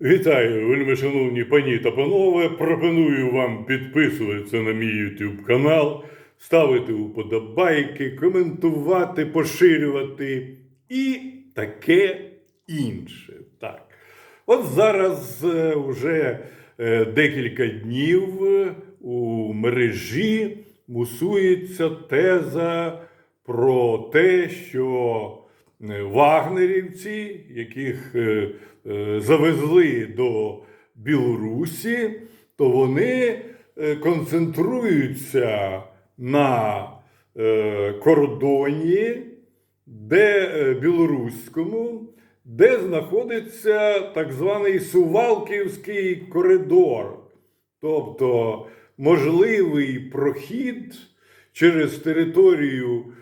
Вітаю, вельми шановні пані та панове. Пропоную вам підписуватися на мій YouTube канал, ставити уподобайки, коментувати, поширювати і таке інше. Так. От зараз е, вже е, декілька днів е, у мережі мусується теза про те, що е, вагнерівці, яких е, е, завезли до Білорусі, то вони е, концентруються на е, кордоні, де е, білоруському, де знаходиться так званий Сувалківський коридор, тобто можливий прохід через територію е,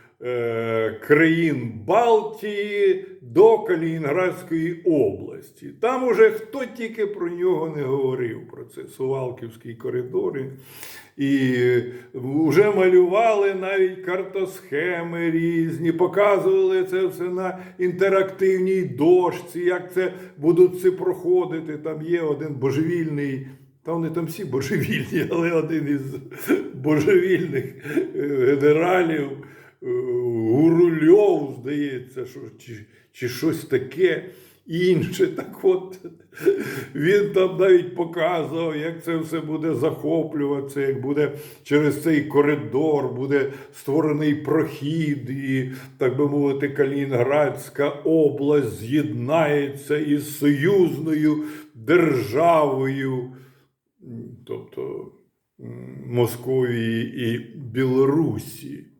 країн Балтії до Калінінградської області. Там уже хто тільки про нього не говорив, про це Сувалківський коридор. І вже малювали навіть картосхеми різні, показували це все на інтерактивній дошці, як це будуть це проходити. Там є один божевільний. Та вони там всі божевільні, але один із божевільних е, генералів е, Гурульов, здається, що, чи, чи щось таке інше. Так от він там навіть показував, як це все буде захоплюватися, як буде через цей коридор буде створений прохід, і, так би мовити, Калінінградська область з'єднається із союзною державою тобто Московії і Білорусі.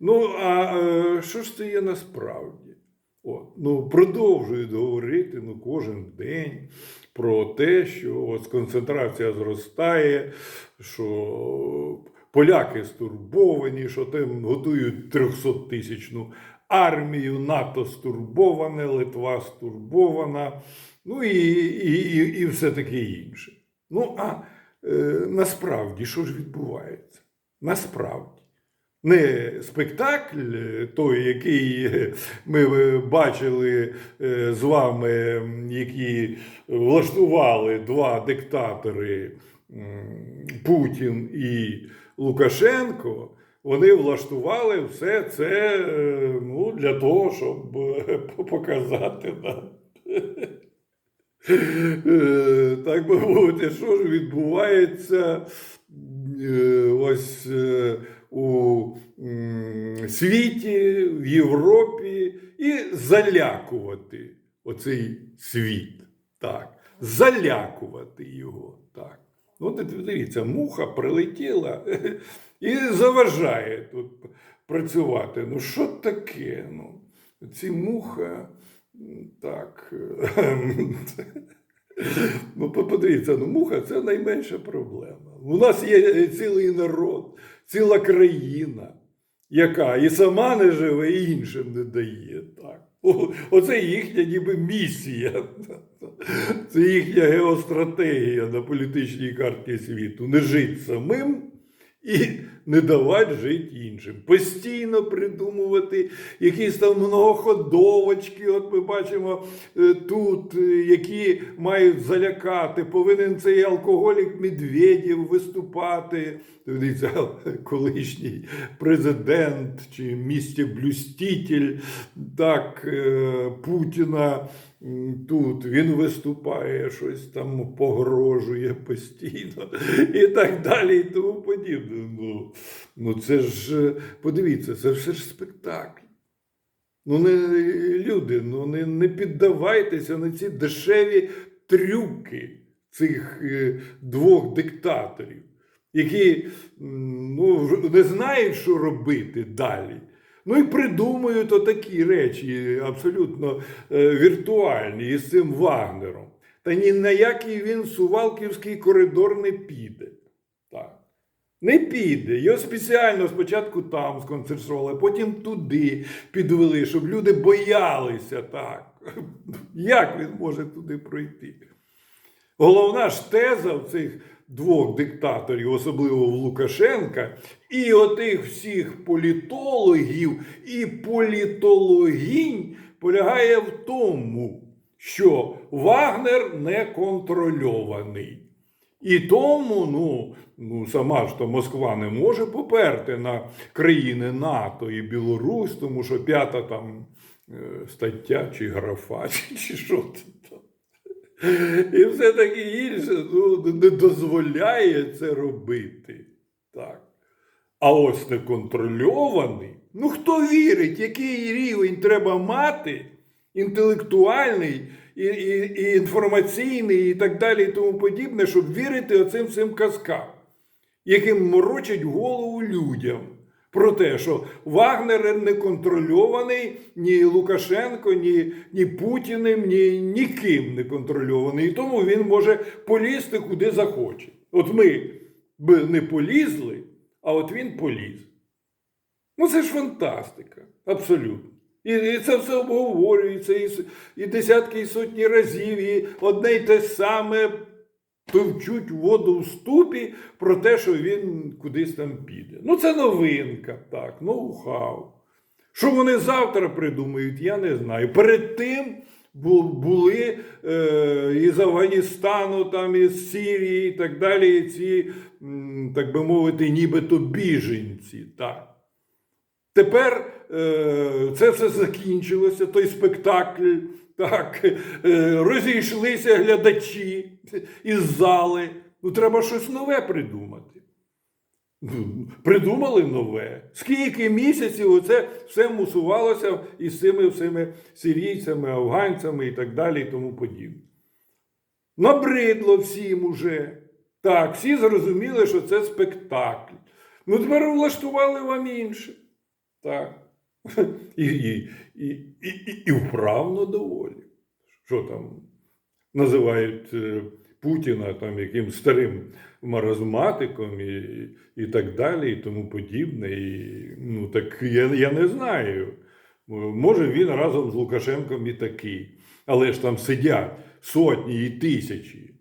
Ну, а е, що ж це є насправді? От, ну, продовжують говорити ну, кожен день про те, що ось концентрація зростає, що поляки стурбовані, що там готують 300-тисячну армію, НАТО стурбоване, Литва стурбована, ну і, і, і, і все таке інше. Ну, а е, насправді, що ж відбувається? Насправді. Не спектакль, той, який ми бачили е, з вами, які влаштували два диктатори Путін і Лукашенко. Вони влаштували все це е, ну, для того, щоб е, показати нам. Так би мовити, що ж відбувається ось у світі, в Європі, і залякувати оцей світ. Так, залякувати його. Так. От дивіться, муха прилетіла і заважає тут працювати. Ну, що таке? Ну, ці муха. Так. Ну, подивіться, ну, муха це найменша проблема. У нас є цілий народ, ціла країна, яка і сама не живе, і іншим не дає. Так. Оце їхня ніби місія. Це їхня геостратегія на політичній карті світу. Не жити самим і не давати жити іншим. Постійно придумувати якісь там многоходовочки. От ми бачимо е, тут, е, які мають залякати. Повинен цей алкоголік Медведєв виступати. Дивіться, колишній президент чи місті блюститель так е, Путіна тут він виступає, щось там погрожує постійно і так далі, і тому подібне. Ну, ну це ж е, подивіться, це все ж спектакль. Ну, не люди, ну не, не піддавайтеся на ці дешеві трюки цих е, двох диктаторів, які ну, не знають, що робити далі. Ну і придумують отакі речі, абсолютно е, віртуальні із цим Вагнером. Та ні на який він Сувалківський коридор не піде. Не піде. Його спеціально спочатку там сконцентрували, потім туди підвели, щоб люди боялися так. Як він може туди пройти? Головна ж теза в цих двох диктаторів, особливо в Лукашенка, і отих всіх політологів і політологінь полягає в тому, що Вагнер не контрольований. І тому, ну, ну сама ж то Москва не може поперти на країни НАТО і Білорусь, тому що п'ята там е, стаття чи графа, чи, що там. І все таке інше ну, не дозволяє це робити. Так. А ось неконтрольований. Ну хто вірить, який рівень треба мати, інтелектуальний і, і, і інформаційний, і так далі, і тому подібне, щоб вірити оцим всім казкам, яким морочать голову людям. Про те, що Вагнер не контрольований ні Лукашенко, ні, ні Путіним, ні ніким не контрольований. І тому він може полізти куди захоче. От ми б не полізли, а от він поліз. Ну, це ж фантастика, абсолютно. І, і це все обговорюється і, і десятки і сотні разів, і одне й те саме товчуть воду в ступі про те, що він кудись там піде. Ну, це новинка, так, ноу-хау. Що вони завтра придумають, я не знаю. Перед тим були е, із Афганістану, там, із Сирії і так далі, ці, так би мовити, нібито біженці. Так. Тепер це все закінчилося, той спектакль. Так, е, розійшлися глядачі із зали. Ну, треба щось нове придумати. Ну, Придумали нове. Скільки місяців оце все мусувалося із цими всіми сирійцями, афганцями і так далі, і тому подібне. Набридло всім уже. Так, всі зрозуміли, що це спектакль. Ну, тепер влаштували вам інше. Так. І, і, і, і, і, вправно доволі. Що там називають е, Путіна там яким старим маразматиком і, і так далі, і тому подібне. І, ну, так я, я не знаю. Може, він разом з Лукашенком і такий. Але ж там сидять сотні і тисячі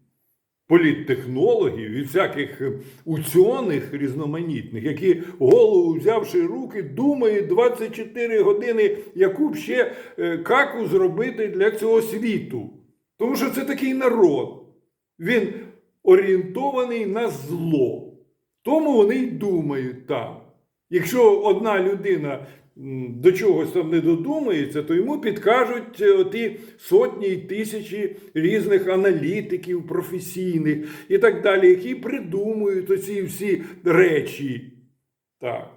політтехнологів і всяких е, учених різноманітних, які голову взявши руки, думають 24 години, яку б ще е, каку зробити для цього світу. Тому що це такий народ. Він орієнтований на зло. Тому вони й думають там. Якщо одна людина до чогось там не додумається, то йому підкажуть оті ті сотні і тисячі різних аналітиків професійних і так далі, які придумують оці всі речі. Так.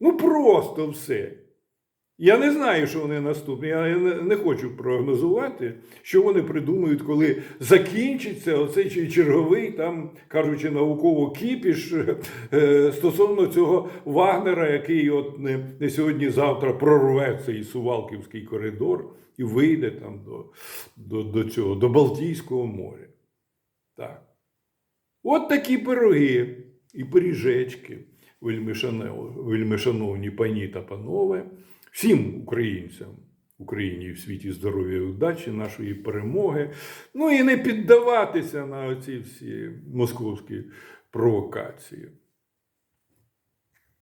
Ну просто все. Я не знаю, що вони наступні. Я не, хочу прогнозувати, що вони придумають, коли закінчиться оцей черговий, там кажучи, науково кіпіш е, стосовно цього Вагнера, який от не, не сьогодні-завтра прорве цей Сувалківський коридор і вийде там до, до, до цього, до Балтійського моря. Так. От такі пироги і пиріжечки, вельмишановні, вельмишановні пані та панове, всім українцям Україні в світі здоров'я і удачі, нашої перемоги. Ну і не піддаватися на оці всі московські провокації.